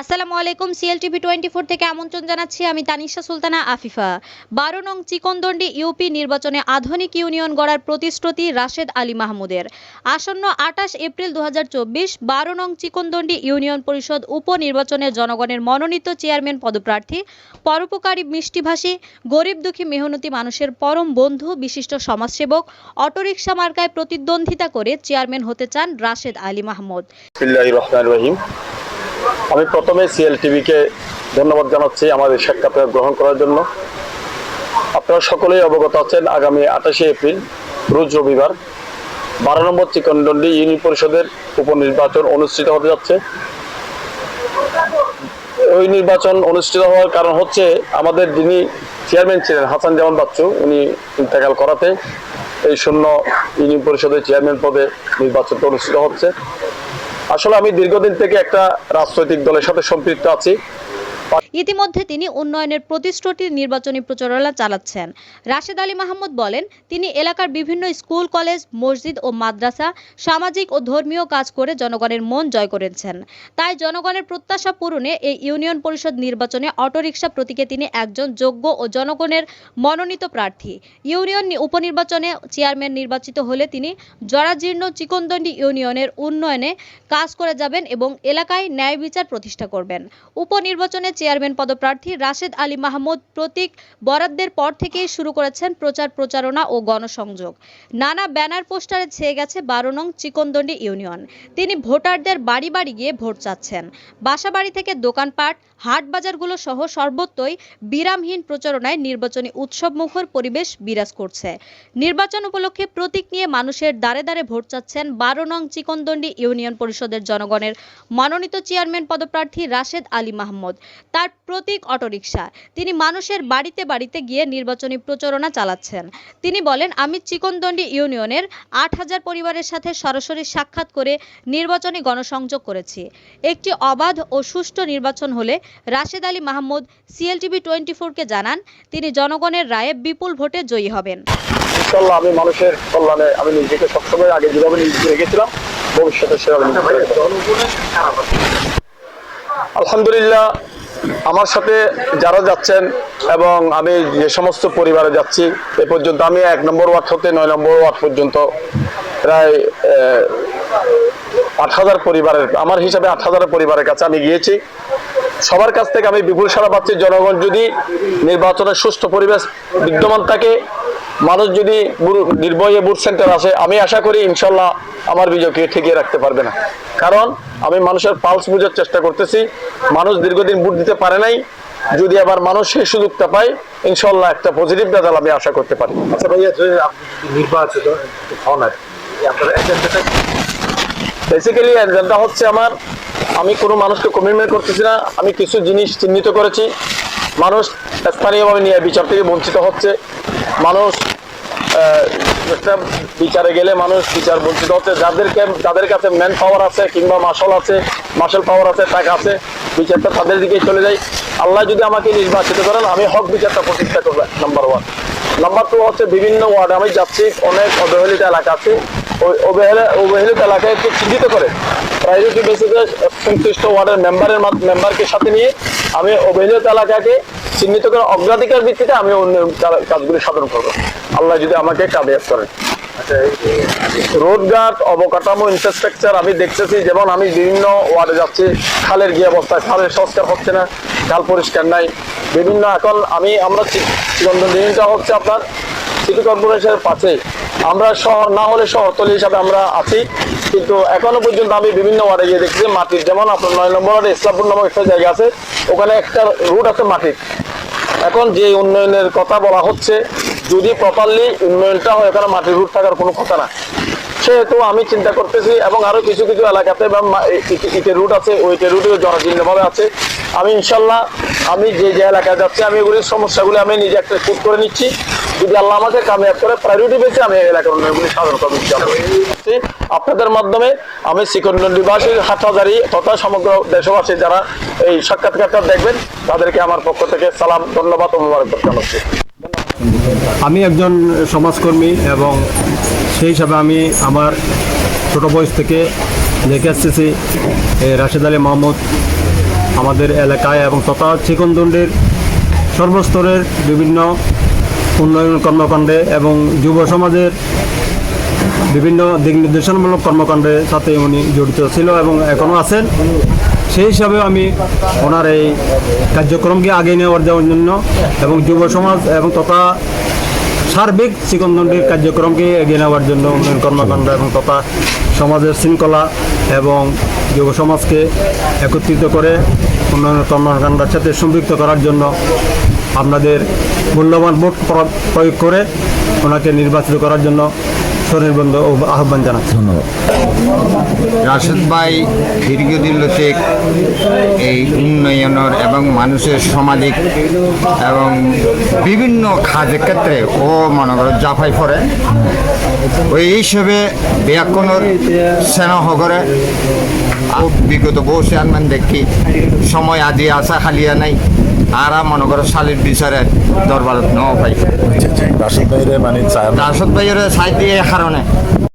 আসসালামু আলাইকুম CL TV twenty four থেকে আমন্ত্রণ জানাচ্ছি আমি তানিশা সুলতানা আফিফা। বারো নং চিকনদণ্ডী ইউপি নির্বাচনে আধুনিক ইউনিয়ন গড়ার প্রতিশ্রুতি রাশেদ আলী মাহমুদের। আসন্ন আঠাশ এপ্রিল দু হাজার চব্বিশ বারো নং চিকনদণ্ডী ইউনিয়ন পরিষদ উপনির্বাচনে জনগণের মনোনীত চেয়ারম্যান পদপ্রার্থী, পরোপকারী মিষ্টিভাষী, গরিব দুঃখী মেহনতি মানুষের পরম বন্ধু, বিশিষ্ট সমাজসেবক, অটোরিকশা মার্কায় প্রতিদ্বন্দ্বিতা করে চেয়ারম্যান হতে চান রাশেদ আলী মাহমুদ। রহিম। আমি প্রথমে সিএল টিভিকে ধন্যবাদ জানাচ্ছি আমাদের সাক্ষাৎ গ্রহণ করার জন্য। আপনারা সকলেই অবগত আছেন, আগামী আঠাশে এপ্রিল, রোজ রবিবার, বারো নম্বর চিকনডন্ডি ইউনিয়ন পরিষদের উপনির্বাচন অনুষ্ঠিত হতে যাচ্ছে। ওই নির্বাচন অনুষ্ঠিত হওয়ার কারণ হচ্ছে আমাদের যিনি চেয়ারম্যান ছিলেন হাসান জামান বাচ্চু, উনি ইন্তেকাল করাতে এই শূন্য ইউনিয়ন পরিষদের চেয়ারম্যান পদে নির্বাচনটা অনুষ্ঠিত হচ্ছে। আসলে আমি দীর্ঘদিন থেকে একটা রাজনৈতিক দলের সাথে সম্পৃক্ত আছি। ইতিমধ্যে তিনি উন্নয়নের প্রতিশ্রুতির নির্বাচনী প্রচারণা চালাচ্ছেন। রাশেদ আলী মাহমুদ বলেন, তিনি এলাকার বিভিন্ন স্কুল, কলেজ, মসজিদ ও মাদ্রাসা সামাজিক ও ধর্মীয় কাজ করে জনগণের মন জয় করেছেন। তাই জনগণের প্রত্যাশা পূরণে এই ইউনিয়ন পরিষদ নির্বাচনে অটোরিকশা প্রতীকে তিনি একজন যোগ্য ও জনগণের মনোনীত প্রার্থী। ইউনিয়ন উপনির্বাচনে চেয়ারম্যান নির্বাচিত হলে তিনি জরাজীর্ণ চিকনদণ্ডী ইউনিয়নের উন্নয়নে কাজ করে যাবেন এবং এলাকায় ন্যায় বিচার প্রতিষ্ঠা করবেন। উপনির্বাচনে চেয়ারম্যান পদপ্রার্থী রাশেদ আলী মাহমুদ। প্রতীক বরাদ্দের পর থেকেই শুরু করেছেন প্রচার, প্রচারণা ও গণসংযোগ। নানা ব্যানার, পোস্টারে ছেয়ে গেছে বারো নং চিকনদণ্ডী ইউনিয়ন। তিনি ভোটারদের বাড়ি বাড়ি গিয়ে ভোট চাচ্ছেন। বাসাবাড়ি থেকে দোকানপাট হাট বাজারগুলো সহ সর্বত্রই বিরামহীন প্রচারণায় নির্বাচনী উৎসব মুখর পরিবেশ বিরাজ করছে। নির্বাচন উপলক্ষে প্রতীক নিয়ে মানুষের দ্বারে দ্বারে ভোট চাচ্ছেন বারো নং চিকনদণ্ডী ইউনিয়ন পরিষদের জনগণের মনোনীত চেয়ারম্যান পদপ্রার্থী রাশেদ আলী মাহমুদ। তার প্রতীক অটোরিকশা। তিনি মানুষের বাড়িতে বাড়িতে গিয়ে নির্বাচনী প্রচারণা চালাচ্ছেন। তিনি বলেন আমি চিকনদণ্ডী ইউনিয়নের আট হাজার পরিবারের সাথে সরাসরি সাক্ষাৎ করে নির্বাচনী গণসংযোগ করেছি। একটি অবাধ ও সুষ্ঠু নির্বাচন হলে রাশেদ আলী মাহমুদ সিএলটিভি টোয়েন্টি ফোরকে জানান তিনি জনগণের রায়ে বিপুল ভোটে জয়ী হবেন। ইনশাল্লাহ আমি মানুষের কল্যাণে আমি নিজেকে সবসময় আগে যেভাবে নিজেকে রেখেছিলাম। ভবিষ্যতে সেভাবে আলহামদুলিল্লাহ আমার সাথে যারা যাচ্ছেন এবং আমি যে সমস্ত পরিবারে যাচ্ছি, এ পর্যন্ত আমি এক নম্বর ওয়ার্ড হতে নয় নম্বর ওয়ার্ড পর্যন্ত প্রায় আট হাজার পরিবারের, আমার হিসাবে আট হাজার পরিবারের কাছে আমি গিয়েছি। সবার কাছ থেকে আমি বিপুল সারা পাচ্ছি জনগণ যদি নির্বাচনের সুস্থ পরিবেশ বিদ্যমান থাকে মানুষ যদি নির্ভয়ে বুথ সেন্টার আসে আমি আশা করি ইনশাল্লাহ আমার বিজয়কে ঠেকিয়ে রাখতে পারবে না। কারণ আমি মানুষের পালস বোঝার চেষ্টা করতেছি মানুষ দীর্ঘদিন ভোট দিতে পারে নাই যদি আবার মানুষ সেই সুযোগটা পায় ইনশাল্লাহ একটা পজিটিভ রেজাল্ট আমি আশা করতে পারি। আচ্ছা ভাইয়া নির্বাচিত হন আর? বেসিক্যালি এজেন্ডা হচ্ছে আমার আমি কোনো মানুষকে কমিটমেন্ট করতেছি না আমি কিছু জিনিস চিহ্নিত করেছি। মানুষ স্থানীয়ভাবে নিয়ে বিচার থেকে বঞ্চিত হচ্ছে। মানুষ একটা বিচারে গেলে মানুষ বিচার বঞ্চিত হচ্ছে। যাদেরকে, যাদের কাছে ম্যান পাওয়ার আছে কিংবা মাসল আছে মাসল পাওয়ার আছে টাকা আছে বিচারটা তাদের দিকেই চলে যায়। আল্লাহ যদি আমাকে নির্বাচিত করেন, আমি হক বিচারটা প্রতিষ্ঠা করব নাম্বার ওয়ান নাম্বার টু হচ্ছে বিভিন্ন ওয়ার্ডে আমি যাচ্ছি, অনেক অবহেলিত এলাকা আছে। ওই অবহেলা, অবহেলিত এলাকায় চিহ্নিত করে। প্রায়োরিটি বেসিসে সংশ্লিষ্ট ওয়ার্ডের মেম্বারের মেম্বারকে সাথে নিয়ে আমি অবহেলিত এলাকাকে চিহ্নিত করে অগ্রাধিকার ভিত্তিতে আমি অন্য কাজগুলি সাধন করব। আল্লাহ যদি আমাকে কাবিয়াত করেন। আচ্ছা রোডঘাট অবকাঠামো ইনফ্রাস্ট্রাকচার আমি দেখতেছি যেমন আমি বিভিন্ন ওয়ার্ডে যাচ্ছি খালের গিয়ে অবস্থায় খালের সংস্কার হচ্ছে না খাল পরিষ্কার নাই। বিভিন্ন এখন আমি আমরা চিরন্দন দিনটা হচ্ছে আপনার সিটি কর্পোরেশনের পাশে। আমরা শহর না হলে শহরতলি হিসাবে আমরা আছি কিন্তু এখনও পর্যন্ত আমি বিভিন্ন ওয়ার্ডে গিয়ে দেখছি মাটির যেমন আপনার নয় নম্বর ওয়ার্ডে ইসলামপুর নামক একটা জায়গা আছে ওখানে একটা রুট আছে মাটির। এখন যে উন্নয়নের কথা বলা হচ্ছে, যদি প্রপারলি উন্নয়নটা হয়, এখানে মাটির রুট থাকার কোনো কথা না। সেহেতু আমি চিন্তা করতেছি এবং আরও কিছু কিছু এলাকাতে ইটের রুট আছে ওই ইটের রুটে জরাজীর্ণভাবে আছে। আমি ইনশাল্লাহ, আমি যে যে এলাকায় যাচ্ছি, আমি এগুলির সমস্যাগুলি আমি নিজে একটা চেক করে নিচ্ছি। যদি আল্লাহ আমাকে কামিয়াব করে প্রায়োরিটি পেয়েছে আমি এই এলাকার উন্নয়নগুলি সাধন করব। আপনাদের মাধ্যমে আমি সিকন্দরবাসী হাটহাজারি তথা সমগ্র দেশবাসী যারা এই সাক্ষাৎকারটা দেখবেন, তাদেরকে আমার পক্ষ থেকে সালাম, ধন্যবাদ ও মুবারকবাদ জানাচ্ছি। আমি একজন সমাজকর্মী এবং সেই হিসাবে আমি আমার ছোট বয়স থেকে দেখে আসতেছি রাশেদ আলী মাহমুদ আমাদের এলাকায় এবং তথা চিকনদণ্ডের সর্বস্তরের বিভিন্ন উন্নয়ন কর্মকাণ্ডে এবং যুব সমাজের বিভিন্ন দিক নির্দেশনমূলক কর্মকাণ্ডের সাথে উনি জড়িত ছিল এবং এখনও আছেন। সেই হিসাবে আমি ওনার এই কার্যক্রমকে আগে নেওয়ার যাওয়ার জন্য এবং যুব সমাজ এবং তথা সার্বিক চিকনদণ্ডির কার্যক্রমকে এগিয়ে নেওয়ার জন্য উন্নয়ন কর্মকাণ্ড এবং তথা সমাজের শৃঙ্খলা এবং যুব সমাজকে একত্রিত করে উন্নয়ন কর্মকাণ্ডের সাথে সম্পৃক্ত করার জন্য আপনাদের মূল্যবান ভোট প্র- প্রয়োগ করে ওনাকে নির্বাচিত করার জন্য স্বনির্বন্ধ ও আহ্বান জানাচ্ছি। ধন্যবাদ। রাশেদ ভাই দীর্ঘদিন লতিক এই উন্নয়নের এবং মানুষের সামাজিক এবং বিভিন্ন কাজের ক্ষেত্রে ও মনে করো জাফাই পড়ে ওই হিসেবে ব্যাকরণের স্নেহ করে। আর বিগত বহু চেয়ারম্যান দেখি সময় আজি আসা খালিয়া নাই। আর মনে করো শালির বিচারে দরবার ন পাই দাসত ভাইরে মানে দাসত ভাইয়ের সাইড দিয়ে কারণে।